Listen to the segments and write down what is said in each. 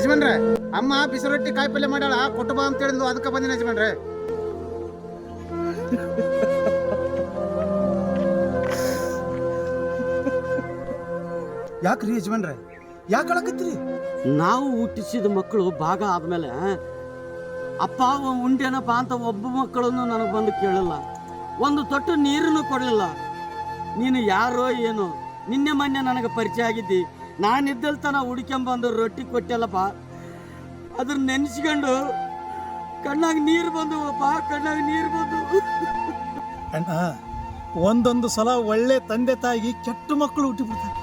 ಯಜಮಾನ್ರೆ, ಅಮ್ಮ ಬಿಸಿ ರೊಟ್ಟಿ ಕಾಯಿ ಪಲ್ಯ ಮಾಡ್ಯಾಳ, ಕೊಟ್ಟು ಬಾ ಅಂತ ಹೇಳಿದ್ಲು, ಅದಕ್ಕೆ ಬಂದಿನ ಯಜಮಾನ್ರೆ. ಯಾಕ್ರಿ ಯಜಮಾನ್ರೆ? ಯಾಕೆ ಅಳಕತ್ತೀರಿ? ನಾವು ಹುಟ್ಟಿಸಿದ ಮಕ್ಕಳು ಭಾಗ ಆದ್ಮೇಲೆ, ಅಪ್ಪ, ಅವ ಉಂಡೇನಪ್ಪ ಅಂತ ಒಬ್ಬ ಮಕ್ಕಳನ್ನು ನನಗೆ ಬಂದು ಕೇಳಲ್ಲ ಒಂದು ತೊಟ್ಟು ನೀರನ್ನು ಕೊಡಲಿಲ್ಲ. ನೀನು ಯಾರೋ ಏನು, ನಿನ್ನೆ ಮೊನ್ನೆ ನನಗೆ ಪರಿಚಯ ಆಗಿದ್ದಿ. ನಾನಿದ್ದಲ್ ತನ ಹುಡ್ಕೊಂಬಂದು ರೊಟ್ಟಿ ಕೊಟ್ಟಲ್ಲಪ್ಪ. ಅದ್ರ ನೆನೆಸ್ಕೊಂಡು ಕಣ್ಣಾಗ ನೀರು ಬಂದುವಪ್ಪ ಕಣ್ಣಾಗ ನೀರು ಬಂದು. ಅಣ್ಣ ಒಂದೊಂದು ಸಲ ಒಳ್ಳೆ ತಂದೆ ತಾಯಿ ಕೆಟ್ಟ ಮಕ್ಕಳು ಹುಟ್ಟಿಬಿಡ್ತಾರೆ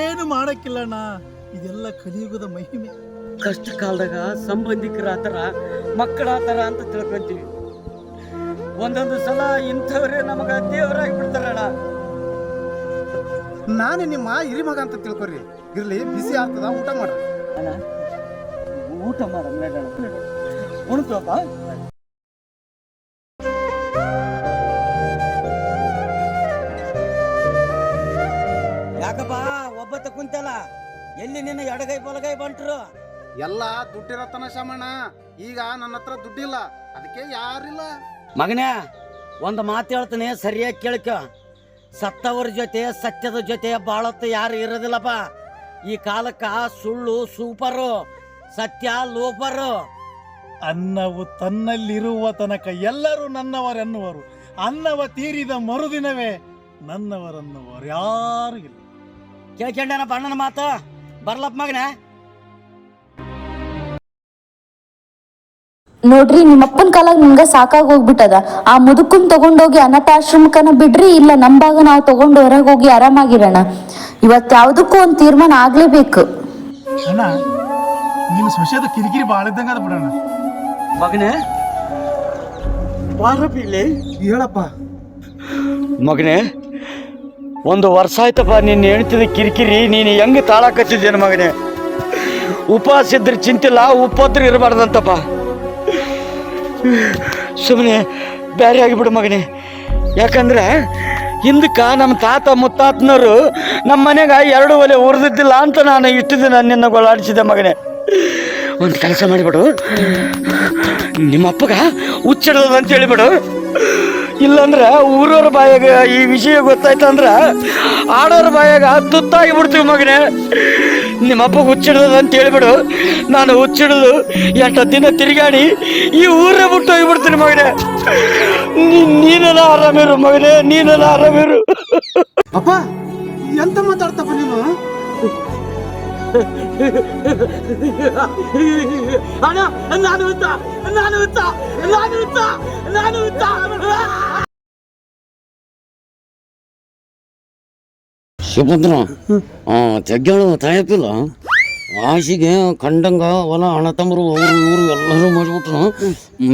ಏನು ಮಾಡಕ್ಕಿಲ್ಲ ಅಣ್ಣ ಇದೆಲ್ಲ ಕಲಿಯುಗದ ಮಹಿಮೆ. ಕಷ್ಟ ಕಾಲದಾಗ ಸಂಬಂಧಿಕರ ಆತರ ಮಕ್ಕಳ ಆತರ ಅಂತ ತಿಳ್ಕೊಂತೀವಿ. ಒಂದೊಂದು ಸಲ ಇಂಥವ್ರೆ ನಮಗ ದೇವರಾಗಿ ಬಿಡ್ತಾರಣ್ಣ. ನಾನು ನಿಮ್ಮ ಹಿರಿ ಮಗ ಅಂತ ತಿಳ್ಕೊರಿ. ಇರ್ಲಿ ಬಿಸಿ ಆಗ್ತದ ಊಟ ಮಾಡ್ರಿ ಊಟ ಮಾಡ ಉಣ್ತಪ್ಪ ಯಾಕಪ್ಪ ಒಬ್ಬತ್ತ ಕುಂತಲ್ಲ ಎಲ್ಲಿ ನಿನ್ನ ಎಡಗೈ ಬಲಗೈ ಬಂಟ್ರು? ಎಲ್ಲ ದುಡ್ಡಿರತನ ಶಮಣ್ಣ. ಈಗ ನನ್ನ ಹತ್ರ ದುಡ್ಡಿಲ್ಲ. ಅದಕ್ಕೆ ಯಾರಿಲ್ಲ? ಮಗನೇ ಒಂದು ಮಾತು ಹೇಳ್ತೀನಿ ಸರಿಯಾಗಿ ಕೇಳ್ಕ. ಸತ್ತವರ ಜೊತೆ ಸತ್ಯದ ಜೊತೆ ಬಾಳತ್ತು ಯಾರು ಇರೋದಿಲ್ಲಪ್ಪ. ಈ ಕಾಲಕ್ಕ ಸುಳ್ಳು ಸೂಪರು ಸತ್ಯ ಲೋಪರು. ಅನ್ನವು ತನ್ನಲ್ಲಿರುವ ತನಕ ಎಲ್ಲರೂ ನನ್ನವರೆನ್ನುವರು. ಅನ್ನವ ತೀರಿದ ಮರುದಿನವೇ ನನ್ನವರನ್ನುವರು. ಯಾರು ಇಲ್ಲ. ಕೇಳ್ಕೊಂಡೇನಪ್ಪ ಅಣ್ಣನ ಮಾತು? ಬರ್ಲಪ್ಪ ಮಗನೇ. ನೋಡ್ರಿ ನಿಮ್ಮಪ್ಪನ ಕಾಲಾಗ ನಿಮ್ಗ ಸಾಕಾಗಿ ಹೋಗ್ಬಿಟ್ಟದ. ಆ ಮುದುಕನ್ ತಗೊಂಡೋಗಿ ಅನಾಥಾಶ್ರಮಕನ ಬಿಡ್ರಿ ಇಲ್ಲ ನಮ್ ಭಾಗ ನಾವು ತಗೊಂಡು ಹೊರಗೆ ಹೋಗಿ ಆರಾಮಾಗಿರೋಣ. ಇವತ್ತು ಯಾವುದಕ್ಕೂ ಒಂದು ತೀರ್ಮಾನ ಆಗ್ಲೇಬೇಕು. ಅಣ್ಣ ನೀನು ಸೊಸೆದ ಕಿರಿಕಿರಿ ಭಾಳ ಇದ್ದಂಗ ಅದ ಬಿಡೋಣ ಮಗನೇ ಬಾರಪ್ಪ ಇಲ್ಲಿ ಹೇಳಪ್ಪ. ಮಗನೇ ಒಂದು ವರ್ಷ ಆಯ್ತಪ್ಪ ನಿನ್ನ ಹೇಳ್ತಿದ್ದ ಕಿರಿಕಿರಿ ನೀನು ಹೆಂಗೆ ತಾಳಕತ್ತಿದ್ದೇನೆ ಮಗನೇ? ಉಪವಾಸ ಇದ್ರೆ ಚಿಂತಿಲ್ಲ ಉಪದ್ರ ಇರಬಾರ್ದಂತಪ್ಪ. ಸುಮ್ಮನೆ ಬೇರೆ ಆಗಿಬಿಡು ಮಗನೇ. ಯಾಕಂದ್ರೆ ಹಿಂದಕ್ಕೆ ನಮ್ಮ ತಾತ ಮುತ್ತಾತನವರು ನಮ್ಮ ಮನೆಗೆ ಎರಡು ಒಲೆ ಉರಿದಿದ್ದಿಲ್ಲ ಅಂತ ನಾನು ಇಷ್ಟು ದಿನ ನಿನ್ನ ಗೊಳಾಡಿಸಿದೆ ಮಗನೇ. ಒಂದು ಕೆಲಸ ಮಾಡಿಬಿಡು. ನಿಮ್ಮ ಅಪ್ಪಗ ಹುಚ್ಚಿಡೋದು ಅಂತ ಹೇಳಿಬಿಡು. ಇಲ್ಲಂದ್ರೆ ಊರವ್ರ ಬಾಯಾಗ ಈ ವಿಷಯ ಗೊತ್ತಾಯ್ತಂದ್ರ ಆಡೋರ ಬಾಯಾಗ ತುತ್ತಾಗಿ ಬಿಡ್ತೀವಿ ಮಗನೇ. ನಿಮ್ಮ ಅಪ್ಪ ಹುಚ್ಚಿಡೋದು ಅಂತ ಹೇಳಿಬಿಡು. ನಾನು ಹುಚ್ಚಿಡೋದು ಎಂಟು ದಿನ ತಿರುಗಾಡಿ ಈ ಊರೇ ಬಿಟ್ಟು ಹೋಗ್ಬಿಡ್ತೀನಿ ಮಗನೇ. ನೀ- ನೀನೆಲ್ಲ ಆರಾಮಿರು ಮಗನೇ ನೀನೆಲ್ಲ ಆರಾಮಿರು. ಅಪ್ಪ ಎಂತ ಮಾತಾಡ್ತಪ್ಪ ನೀನು? ಅಣ್ಣ ನಾನು ಹುತ್ತ ನಾನು ಹುತ್ತ ನಾನು ಹುತ್ತ ನಾನು ಹುತ್ತ ಜಗ್ಗಳು ತಾಯಪ್ಪಿಲ್ಲ? ಆಶಿಗೆ ಕಂಡಂಗ ಹೊಲ ಅಣ್ಣ ತಮ್ಮರು ಅವರು ಇವರು ಎಲ್ಲರೂ ಮಾಡಿಬಿಟ್ರು.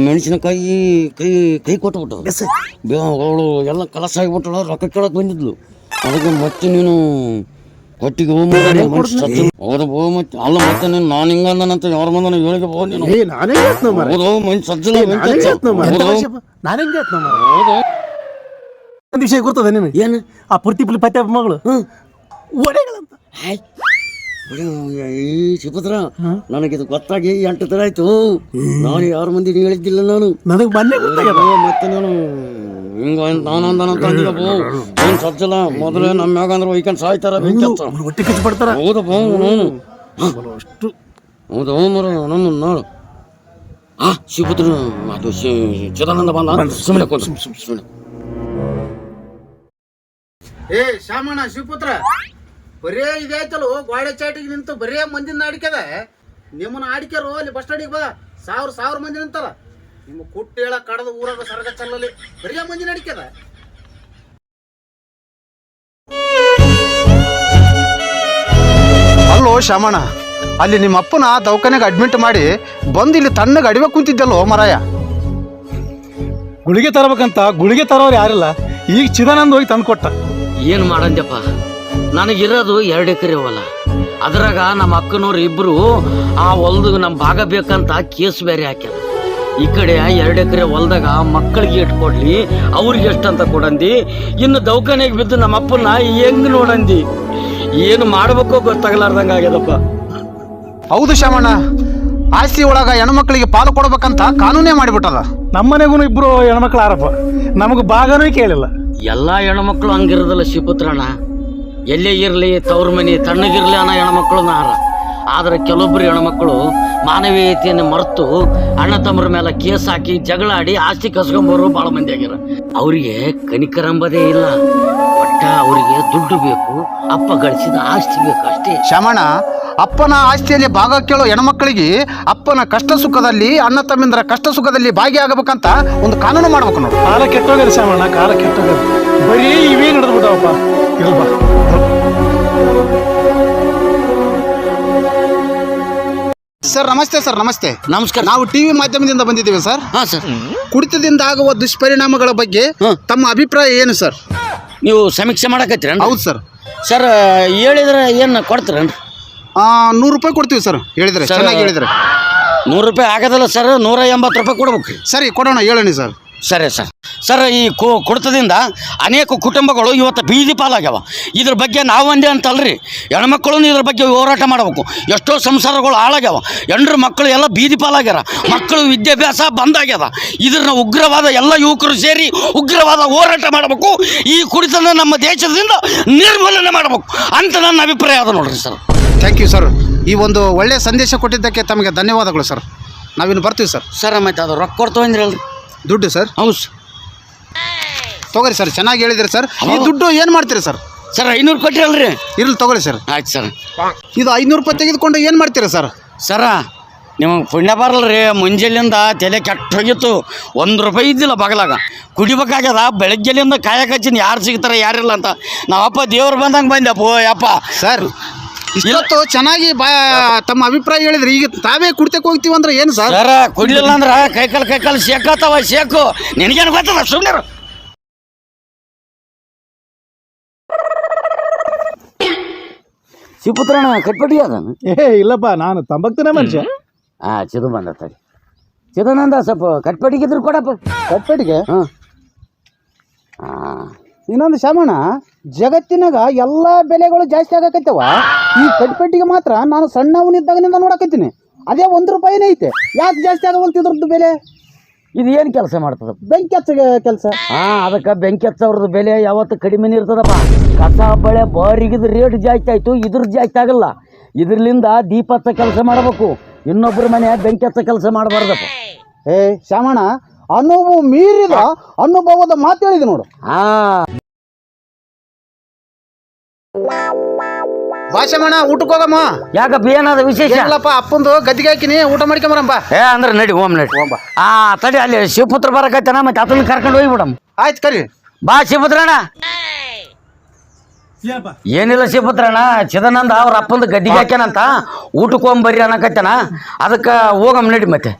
ಮೆಣಸಿನಕಾಯಿ ಕೈ ಕೈ ಕೊಟ್ಬಿಟ್ಟು ಅವಳು ಎಲ್ಲ ಕಲಸ ಆಗಿಬಿಟ್ಟಳು ರೊಕ್ಕ ಕೇಳಕ್ ಬಂದಿದ್ಲು. ಅದಕ್ಕೆ ಮತ್ತೆ ನೀನು ಕೊಟ್ಟಿಗೆ ಹೋಗಿ ಹೌದು ಬೋ ಮತ್ತೆ ಅಲ್ಲ ಮತ್ತೆ ನೀನು ನಾನು ಹಿಂಗಂದನಂತ ಯಾರ ಬಂದನ ಹೇಳಿಗೆ ಬೋ ನೀನು. ಹೌದು ಹೌದು ಮರ ಹೌದು. ಒಂದು ವಿಷಯ ಗೊತ್ತದ ನಿನಗೆ? ಏನು? ಆ ಪುರ್ತಿ ಪುಲಿ ಪತ್ತೆ ಮಗಳು? ಒಡೆಗಳಂತ. ಈ ನನಗೆ ನನಗಿದು ಗೊತ್ತಾಗಿ ಎಂಟು ತರ ಆಯ್ತು. ನಾನು ಯಾರ ಮಂದಿ ಹೇಳಿದ್ದಿಲ್ಲ ನಾನು. ನನಗೆ ಮೊನ್ನೆ ಗೊತ್ತಾಗ್ಯದ? ಮತ್ತೆ ನಾನು ಹಿಂಗ ಏನ್ ಸಜ್ಜಲ? ಮೊದಲೇ ನಮ್ಮ ಮ್ಯಾಗ ಅಂದ್ರೆ ಒಯ್ಕೊಂಡು ಸಾಯ್ತಾರ ಬೆಂಕಿ ಹಚ್ಚ. ಹೊಟ್ಟೆ ಕಿಚ್ಚು ಪಡ್ತಾರ. ಹೌದಪ್ಪ ನಾನು ಅಷ್ಟು ಹೌದು ಮರ ನಮ್ಮ ನೋಡು. ಆ ಶಿವಪುತ್ರ ಅದು ಚಿದಾನಂದ ಬಂದ ಸುಮ್ಮನೆ ಸುಮ್ಮನೆ ಏ ಶಾಮಣ್ಣ ಶಿವಪುತ್ರ ಬರೇ ಇದಾಯ್ತಲ್ಲ ಗೋಡೆ ಚಾಟಿಗೆ ನಿಂತು ಬರೇ ಮಂದಿನ ಆಡಿಕೆದ ನಿಮ್ಮನ್ನ ಆಡಿಕೆರು ಅಲ್ಲಿ ಬಸ್ ಸ್ಟ್ಯಾಂಡಿಗೆ ಬಾ. ಸಾವಿರ ಸಾವಿರ ಮಂದಿ ನಿಂತಲ್ಲ. ನಿಮ್ಮ ಕುಟ್ಟು ಹೇಳ ಕಡದ ಊರಾಗ ಸರಗ ಚಲ್ಲಲ್ಲಿ ಬರೇ ಮಂದಿನ ಅಡಿಕೆದ ಅಲ್ಲೋ ಶಾಮಣ್ಣ ಅಲ್ಲಿ ನಿಮ್ಮ ಅಪ್ಪನ ದವಾಖಾನೆಗೆ ಅಡ್ಮಿಟ್ ಮಾಡಿ ಬಂದು ಇಲ್ಲಿ ತಣ್ಣಗೆ ಅಡಿವೆ ಕುಂತಿದ್ದಲ್ಲೋ ಮರಾಯ. ಗುಳಿಗೆ ತರಬೇಕಂತ ಗುಳಿಗೆ ತರೋರು ಯಾರಿಲ್ಲ. ಈಗ ಚಿದಾನಂದ ಹೋಗಿ ತಂದು ಕೊಟ್ಟ ಏನು ಮಾಡಂದ್ಯಪ್ಪ? ನನಗಿರೋದು ಎರಡು ಎಕರೆ ಹೊಲ. ಅದ್ರಾಗ ನಮ್ಮ ಅಕ್ಕನವ್ರು ಇಬ್ರು ಆ ಹೊಲ್ದಾಗ ನಮ್ಮ ಭಾಗ ಬೇಕಂತ ಕೇಸ್ ಬೇರೆ ಹಾಕ್ಯಾರ. ಈ ಕಡೆ ಎರಡು ಎಕರೆ ಹೊಲ್ದಾಗ ಮಕ್ಕಳಿಗೆ ಇಟ್ಕೊಡ್ಲಿ ಕೊಡ್ಲಿ ಅವ್ರಿಗೆ ಎಷ್ಟಂತ ಕೊಡಂದಿ? ಇನ್ನು ದವಾಖಾನೆಗೆ ಬಿದ್ದು ನಮ್ಮ ಅಪ್ಪನ ಹೆಂಗ್ ನೋಡಂದಿ? ಏನು ಮಾಡ್ಬೇಕೋ ಗೊತ್ತಾಗ್ಲಾರ್ದಂಗ ಆಗ್ಯದಪ್ಪ. ಹೌದು ಶ್ಯಾಮಣ್ಣ ಆಸ್ತಿ ಒಳಗ ಹೆಣ್ಮಕ್ಳಿಗೆ ಪಾಲು ಕೊಡ್ಬೇಕಂತ ಕಾನೂನೇ ಮಾಡಿಬಿಟ್ಟದ ನಮ್ಮನೆಗೂ ಇಬ್ರು ಹೆಣ್ಮಕ್ಳು ಆರಪ್ಪ ನಮಗೆ ಭಾಗನೂ ಕೇಳಿಲ್ಲ. ಎಲ್ಲ ಹೆಣ್ಮಕ್ಳು ಹಂಗಿರೋದಿಲ್ಲ ಶಿವಪುತ್ರಣ್ಣ ಎಲ್ಲೇ ಇರಲಿ, ತವ್ರ ಮನೆ, ತಣ್ಣಗಿರಲಿ ಅನ್ನೋ ಹೆಣ್ಮಕ್ಳು ನಾರ. ಆದ್ರೆ ಕೆಲವೊಬ್ರು ಹೆಣ್ಮಕ್ಳು ಮಾನವೀಯತೆಯನ್ನು ಮರೆತು ಅಣ್ಣ ತಮ್ಮರ ಮೇಲೆ ಕೇಸ್ ಹಾಕಿ ಜಗಳಾಡಿ ಆಸ್ತಿ ಕಸ್ಕೊಂಬರು ಭಾಳ ಮಂದಿ ಆಗ್ಯಾರ ಅವರಿಗೆ ಕನಿಕರಂಬದೇ ಇಲ್ಲ. ಒಟ್ಟ ಅವರಿಗೆ ದುಡ್ಡು ಬೇಕು, ಅಪ್ಪ ಗಳಿಸಿದ ಆಸ್ತಿ ಬೇಕು ಅಷ್ಟೇ. ಶ್ಯಾಮಣ್ಣ ಅಪ್ಪನ ಆಸ್ತಿಯಲ್ಲಿ ಭಾಗ ಕೇಳೋ ಹೆಣ್ಮಕ್ಳಿಗೆ ಅಪ್ಪನ ಕಷ್ಟ ಸುಖದಲ್ಲಿ ಅಣ್ಣ ತಮ್ಮಿಂದ್ರ ಕಷ್ಟ ಸುಖದಲ್ಲಿ ಭಾಗಿಯಾಗಬೇಕಂತ ಒಂದು ಕಾನೂನು ಮಾಡ್ಬೇಕು ನೋಡಿ. ಕಾಲ ಕೆಟ್ಟೋಗದ ಸಾಮಣ್ಣ ಕಾಲ ಕೆಟ್ಟೋಗದ ಬರೀ ಇವೇ ನಡೆದು ಬಿಟ್ಟವಪ್ಪ ಇಲ್ವಾ ಸರ್ ನಮಸ್ತೆ ಸರ್ ನಮಸ್ತೆ. ನಮಸ್ಕಾರ. ನಾವು ಟಿವಿ ಮಾಧ್ಯಮದಿಂದ ಬಂದಿದ್ದೀವಿ ಸರ್. ಹಾಂ ಸರ್. ಕುಡಿತದಿಂದ ಆಗುವ ದುಷ್ಪರಿಣಾಮಗಳ ಬಗ್ಗೆ ತಮ್ಮ ಅಭಿಪ್ರಾಯ ಏನು ಸರ್? ನೀವು ಸಮೀಕ್ಷೆ ಮಾಡಕತ್ತೀರ ಹೌದು ಸರ್. ಸರ್ ಹೇಳಿದ್ರೆ ಏನು ಕೊಡ್ತೀರೇನು ನೂರು ರೂಪಾಯಿ ಕೊಡ್ತೀವಿ ಸರ್ ಹೇಳಿದ್ರೆ ಚೆನ್ನಾಗಿ ಹೇಳಿದ್ರೆ. ನೂರು ರೂಪಾಯಿ ಆಗೋದಲ್ಲ ಸರ್ ನೂರ ಎಂಬತ್ತು ರೂಪಾಯಿ ಕೊಡ್ಬೇಕು ಸರಿ ಕೊಡೋಣ ಹೇಳೋಣ ಸರ್. ಸರಿ ಸರ್. ಸರ್ ಈ ಕು ಕುಡಿತದಿಂದ ಅನೇಕ ಕುಟುಂಬಗಳು ಇವತ್ತು ಬೀದಿ ಪಾಲಾಗ್ಯಾವ. ಇದ್ರ ಬಗ್ಗೆ ನಾವು ಒಂದೇ ಅಂತಲ್ರಿ. ಹೆಣ್ಮಕ್ಳು ಇದ್ರ ಬಗ್ಗೆ ಹೋರಾಟ ಮಾಡಬೇಕು. ಎಷ್ಟೋ ಸಂಸಾರಗಳು ಹಾಳಾಗ್ಯಾವ. ಹೆಣ್ಣು ಮಕ್ಕಳು ಎಲ್ಲ ಬೀದಿ ಪಾಲಾಗ್ಯಾರ. ಮಕ್ಕಳು ವಿದ್ಯಾಭ್ಯಾಸ ಬಂದಾಗ್ಯದ ಇದ್ರನ್ನ ಉಗ್ರವಾದ ಎಲ್ಲ ಯುವಕರು ಸೇರಿ ಉಗ್ರವಾದ ಹೋರಾಟ ಮಾಡಬೇಕು. ಈ ಕುಡಿತನ ನಮ್ಮ ದೇಶದಿಂದ ನಿರ್ಮೂಲನೆ ಮಾಡಬೇಕು ಅಂತ ನನ್ನ ಅಭಿಪ್ರಾಯ ಅದ ನೋಡ್ರಿ ಸರ್. ಥ್ಯಾಂಕ್ ಯು ಸರ್ ಈ ಒಂದು ಒಳ್ಳೆಯ ಸಂದೇಶ ಕೊಟ್ಟಿದ್ದಕ್ಕೆ ತಮಗೆ ಧನ್ಯವಾದಗಳು ಸರ್ ನಾವಿನ್ನು ಬರ್ತೀವಿ ಸರ್ ಸರ್ ಮತ್ತೆ ಅದು ರೊಕ್ಕ ಕೊಡ್ತೇವೆ ಅಂದ್ರಲ್ರಿ ದುಡ್ಡು ಸರ್ ಹೌದು ಸರ್ ತಗೋರಿ ಸರ್ ಚೆನ್ನಾಗಿ ಹೇಳಿದ್ರಿ ಸರ್ ಈ ದುಡ್ಡು ಏನು ಮಾಡ್ತೀರಿ ಸರ್ ಸರ್ ಐನೂರು ಕೊಟ್ಟಿರಲ್ರಿ. ಇರ್ಲಿ ತಗೊಳ್ಳಿ ಸರ್ ಆಯ್ತು ಸರ್ ಇದು ಐನೂರು ರೂಪಾಯಿ ತೆಗೆದುಕೊಂಡು ಏನು ಮಾಡ್ತೀರಾ ಸರ್ ಸರ ನಿಮಗೆ ಪುಣ್ಯ ಬರಲ್ರಿ. ಮುಂಜಾನೆಯಿಂದ ತಲೆ ಕೆಟ್ಟ ಹೋಗಿತ್ತು. ಒಂದು ರೂಪಾಯಿ ಇದ್ದಿಲ್ಲ ಬಗಲಾಗ. ಕುಡಿಬೇಕಾಗ್ಯದ ಬೆಳಗ್ಗೆಲಿಂದ ಕಾಯಕಚ್ಚಿನ ಯಾರು ಸಿಗ್ತಾರೆ ಯಾರಿಲ್ಲ ಅಂತ. ನಾವಪ್ಪ ದೇವ್ರು ಬಂದಂಗೆ ಬಂದಪ್ಪ ಯಪ್ಪ. ಸರ್ ಇಷ್ಟೊತ್ತು ಚೆನ್ನಾಗಿ ಬಾ ತಮ್ಮ ಅಭಿಪ್ರಾಯ ಹೇಳಿದ್ರಿ. ಈಗ ತಾವೇ ಕುಡ್ತಕ್ಕೆ ಹೋಗ್ತೀವಿ ಅಂದ್ರೆ ಏನು ಸರ್? ಸರ ಕುಡಿಲಿಲ್ಲ ಅಂದ್ರೆ ಕೈಕಾಲು ಕೈಕಾಲು ಶೇಕಾತವ ಶೇಕು. ನಿನಗೇನು ಗೊತ್ತದ? ಸುಮ್ಮನೆ ಶಿವಪುತ್ರಣ ಕಟ್ಪಟಿ ಅದಾನ ಏ ಇಲ್ಲಪ್ಪ ನಾನು ತಂಬಕ್ತನೇ ಮನುಷ್ಯ. ಹಾ ಚಿದು ಬಂದತ್ತರಿ ಚಿದಾನಂದ ಸ್ವಲ್ಪ ಕಟ್ಪಟಿಗಿದ್ರು ಕೊಡಪ್ಪ. ಕಟ್ಪಟಿಗೆ ಹಾ. ಹಾಂ ಇನ್ನೊಂದು ಶಮಣ ಜಗತ್ತಿನಾಗ ಎಲ್ಲ ಬೆಲೆಗಳು ಜಾಸ್ತಿ ಆಗಕತ್ತವ. ಈ ಕಟ್ಪೆಟ್ಟಿಗೆ ಮಾತ್ರ ನಾನು ಸಣ್ಣವನಿದ್ದಾಗನಿಂದ ನೋಡಕತ್ತೀನಿ. ಅದೇ ಒಂದು ರೂಪಾಯಿನೇ ಐತೆ. ಯಾಕೆ ಜಾಸ್ತಿ ಆಗವಲ್ತಿದ್ರದ್ದು ಬೆಲೆ? ಇದು ಏನು ಕೆಲಸ ಮಾಡ್ತದೆ ಬೆಂಕಿ ಹಚ್ಚ ಕೆಲಸ. ಹಾಂ ಅದಕ್ಕೆ ಬೆಂಕಿ ಹಚ್ಚವ್ರದ್ದು ಬೆಲೆ ಯಾವತ್ತು ಕಡಿಮೆನೇ ಇರ್ತದಪ್ಪ? ಕಸ ಬಳೆ ಬಾರಿಗಿದ ರೇಟ್ ಜಾಸ್ತಿ ಆಯಿತು ಇದ್ರ ಜಾಸ್ತಿ ಆಗಲ್ಲ. ಇದ್ರಲಿಂದ ದೀಪ ಹಚ್ಚ ಕೆಲಸ ಮಾಡಬೇಕು. ಇನ್ನೊಬ್ಬರ ಮನೆ ಬೆಂಕಿ ಹಚ್ಚ ಕೆಲಸ ಮಾಡಬಾರ್ದಪ್ಪ. ಏ ಶಾಮಣ್ಣ ಅನುಭವ ಮೀರಿದ ಅನುಭವದ ಮಾತು ಹೇಳಿದೆ ನೋಡು. ಹಾ. ಭಾಷಮಣ್ಣ ಊಟಕ್ಕೆ ಹೋಗಮ್ಮ. ಯಾಕಪ್ಪ ಏನಾದ ವಿಶೇಷ? ಇಲ್ಲಪ್ಪ ಅಪ್ಪಂದು ಗದ್ದಿಗೆ ಹಾಕಿನಿ ಊಟ ಮಾಡ್ಕೊಂಬರಮ್ಮ ಏ ಅಂದ್ರೆ ನಡಿ ಓಮ್ ನಡಿ. ಆ ತಡಿ ಅಲ್ಲಿ ಶಿವಪುತ್ರ ಬರಕೈತನ ಮತ್ತೆ ಅದನ್ನ ಕರ್ಕೊಂಡು ಹೋಗ್ಬಿಡಮ್. ಆಯ್ತು ಕರಿ. ಬಾ ಶಿವಪುತ್ರಣ ಏನಿಲ್ಲ ಶಿವಪುತ್ರಣ ಚಿದಾನಂದ ಅವ್ರ ಅಪ್ಪಂದು ಗದ್ದಿಗೆ ಹಾಕ್ಯಾನಂತ ಊಟಕ್ಕೆ ಹೋಗ್ಬರ್ರಿ ಅನ್ನಕತ್ತನ. ಅದಕ್ಕೆ ಹೋಗಮ್ ನಡಿ ಮತ್ತೆ.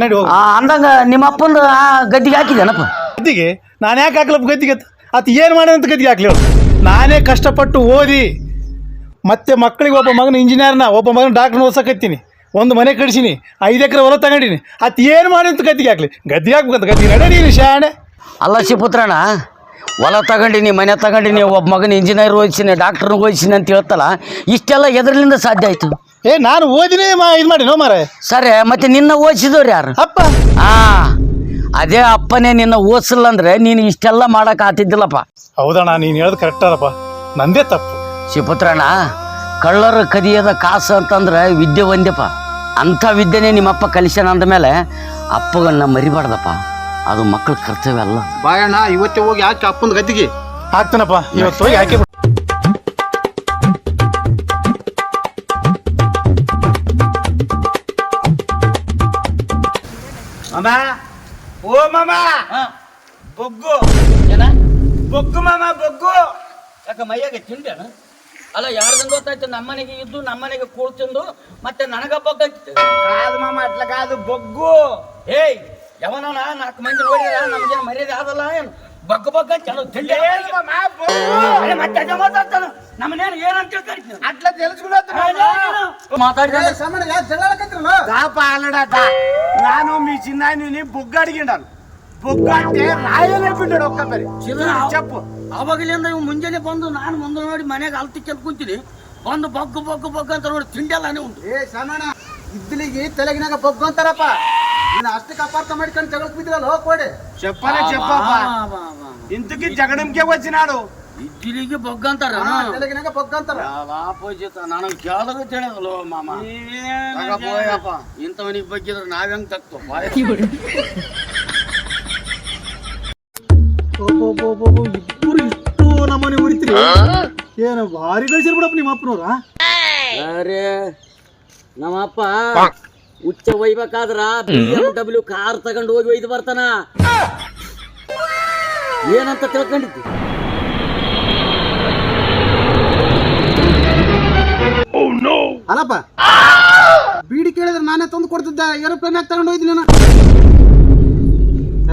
ನಡಿ ಹೋಗು ಆ, ಅಂದಂಗ ನಿಮ್ಮ ಅಪ್ಪಂದು ಆ ಗದ್ದಿಗೆ ಹಾಕಿದೇನಪ್ಪ ಗದ್ದಿಗೆ? ನಾನು ಯಾಕೆ ಹಾಕ್ಲಪ್ಪ ಗದ್ದಿಗೆ? ಅಂತ ಅದು ಏನು ಅಂತ ಗದ್ದಿಗೆ ಹಾಕ್ಲಿ ಅವ್ರು? ನಾನೇ ಕಷ್ಟಪಟ್ಟು ಓದಿ ಮತ್ತೆ ಮಕ್ಕಳಿಗೆ ಒಬ್ಬ ಮಗನ ಇಂಜಿನಿಯರ್ನ ಒಬ್ಬ ಮಗನ ಡಾಕ್ಟ್ರನ್ನ ಓದ್ಸಕತ್ತೀನಿ ಒಂದು ಮನೆ ಕಡಿಸಿನಿ ಐದು ಎಕರೆ ಹೊಲ ತಗೊಂಡಿನಿ. ಅತ್ ಏನು ಮಾಡಿ ಅಂತ ಗದ್ದಿಗೆ ಹಾಕ್ಲಿ. ಗದ್ದಿಗೆ ಹಾಕ್ಬೇಕಂತ ಗದ್ದಿಗೆ ನಡೀನಿ ಶಾಣೆ. ಅಲ್ಲ ಶಿಪುತ್ರಣ ಹೊಲ ತಗೊಂಡಿನಿ ಮನೆ ತಗೊಂಡಿನಿ ಒಬ್ಬ ಮಗನ ಇಂಜಿನಿಯರ್ ಓದಿಸಿನಿ ಡಾಕ್ಟರ್ನ ಓದಿಸಿನಿ ಅಂತ ಹೇಳ್ತಲ್ಲ ಇಷ್ಟೆಲ್ಲ ಎದರಲಿಂದ ಸಾಧ್ಯ ಆಯ್ತು? ಏ ನಾನು ಓದಿನೇ ಮಾ ಇದು ಮಾಡಿ ನೋ ಮಾರೆ ಸರಿ ಮತ್ತೆ ನಿನ್ನ ಓದಿಸಿದವ್ರು ಯಾರು? ಅಪ್ಪ. ಆ ಅದೇ ಅಪ್ಪನೇ ನಿನ್ನ ಓದಿಸಲ್ಲ ಅಂದ್ರೆ ನೀನು ಇಷ್ಟೆಲ್ಲ ಮಾಡಕ್ ಆತಿದ್ದಿಲ್ಲಪ್ಪ. ಹೌದಣ್ಣ ನೀನು ಹೇಳೋದು ಕರೆಕ್ಟ್ ಅದಪ್ಪ. ನಂದೇ ತಪ್ಪು. ಶಿವಪುತ್ರಣ್ಣ ಕಳ್ಳರ ಕದಿಯದ ಕಾಸು ಅಂತಂದ್ರೆ ವಿದ್ಯೆ ಒಂದ್ಯಪ್ಪ. ಅಂಥ ವಿದ್ಯೆನೇ ನಿಮ್ಮಪ್ಪ ಕಲಿಸ್ಯಾನ ಅಂದಮೇಲೆ ಅಪ್ಪಗಳನ್ನ ಮರಿಬಾರ್ದಪ್ಪ. ಅದು ಮಕ್ಕಳ ಕರ್ತವ್ಯ ಅಲ್ಲ. ಬಾಯಣ್ಣ ಇವತ್ತೇ ಹೋಗಿ ಯಾಕೆ ಅಪ್ಪನ ಗದ್ದಿಗೆ. ಹಾಕ್ತಾನಪ್ಪ ಇವತ್ತು ಹೋಗಿ ಹಾಕಿ ಮಾಮ ಓ ಮಾಮ ಬೊಗ್ಗು. ಏನ? ಬೊಗ್ಗು ಮಾಮ ಬೊಗ್ಗು. ಯಾಕ ಮೈಯಾಗ ತಿಂಡೇನ ಅಲ್ಲ ಯಾರ್ದಂಗ ಗೊತ್ತಾಯ್ತು ನಮ್ಮನೆಗೆ ಇದ್ದು ನಮ್ಮನೆಗೆ ಕೂಳ್ ತಿಂದು ಮತ್ತೆ ನನಗ ಬಗ್ಗಾಯ್ತು ಕಾದು ಮಾಮ ಅಟ್ಲ ಕಾದು ಬೊಗ್ಗು ಏಯ್ ಯವನ ನಾಲ್ಕು ಮಂದಿ ನೋಡಿದ್ರ ನಮ್ಗೇನು ಮರ್ಯಾದೆ ಆದಲ್ಲ ಏನು ಬಗ್ಗ ಬಗ್ಗ ಚಲೋ ತಿಂಡಿ ಏನು ಮಾಮ ಬೊಗ್ಗು ಅರೆ ಮತ್ತೆ ಅದೇ ಮಾತಾಡ್ತಾನ ನಮ್ಮನೇನು ಏನಂತ ತಿಳ್ಕೊಂಡ್ರಿ ಅಟ್ಲ తెలుసుకున్నా ಮಾತಾಡ್ತಾನೆ దాప ఆలడాట నాను మీ చిన్నాయని బొగ్గు అడిగిండాను బొగ్గు అంటే రాయలేపిండాడు ఒక్క మరి చెప్పు ಅವಾಗಲಿಂದ ಇವ್ ಮುಂಜಾನೆ ಬಂದು ನಾನು ಮುಂದೆ ನೋಡಿ ಮನೆಗೆ ಅಲ್ತಿ ಕೆಲ್ ಕುಂತೀನಿ ಬಂದು ಬಗ್ಗು ಬಗ್ಗು ಬಗ್ಗು ಅಂತ ನೋಡಿ ತಿಂಡಿ ಎಲ್ಲ ಉಂಟು ಏ ಶಾಮಣ್ಣ ಇದ್ದಲಿಗೆ ತಲೆಗಿನಾಗ ಬೊಗ್ಗು ಅಂತಾರಪ್ಪ ನೀನು ಅಷ್ಟಕ್ಕೆ ಅಪಾರ್ಥ ಮಾಡ್ಕೊಂಡು ಜಗಳಕ್ಕೆ ಬಿದ್ದಿರಲ್ಲ ಹೋಗ್ ಕೊಡಿ చెప్పనే చెప్పప్ప ఇంతకి జగడంకే వచ్చినాడు ಇದ್ದಿಲಿಗೆ ಬೊಗ್ಗಂತಾರ ಹಾ, ತಲೆಗಿನಾಗ ಬೊಗ್ಗು ಅಂತಾರ ಅಪೋಜಿತ ನನಗೆ ಕೇಳೋದು ತಿಳಿಯಲ್ಲ ಮಾಮ ತಗಬೋಯಪ್ಪ ಇಂಥವನಿಗೆ ಬಗ್ಗಿದ್ರೆ ನಾವ್ ಹೆಂಗ್ ತಕ್ತಪ್ಪ ಇಬ್ಬರು ಇಷ್ಟು ನಮ್ಮನೆ ಹೊಡಿತೀರಿ ಏನು ಭಾರಿ ಗಳಿಸಿರ್ ಬಿಡಪ್ಪ ನಿಮ್ಮ ಅಪ್ಪನವ್ರ ಅರೆ ನಮ್ಮಪ್ಪ ಉಚ್ಚ ಒಯ್ಬೇಕಾದ್ರ ಬಿ ಎಂ ಡಬ್ಲ್ಯೂ ಕಾರ್ ತಗೊಂಡು ಹೋಗಿ ಒಯ್ದು ಬರ್ತಾನ. ಏನಂತ ತಿಳ್ಕೊಂಡಿದ್ದಿ? ಅಲ್ಲಪ್ಪ ಬೀಡಿ ಕೇಳಿದ್ರೆ ನಾನೇ ತಂದು ಕೊಡ್ತಿದ್ದೆ. ಏರೋಪ್ಲೇನ್ ಯಾಕೆ ತಗೊಂಡು ಹೋಯ್ತೀನಿ ಇಲ್ಲ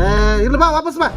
ಏ ಇರ್ಲಿ ಬಾ ವಾಪಸ್ ಬಾ.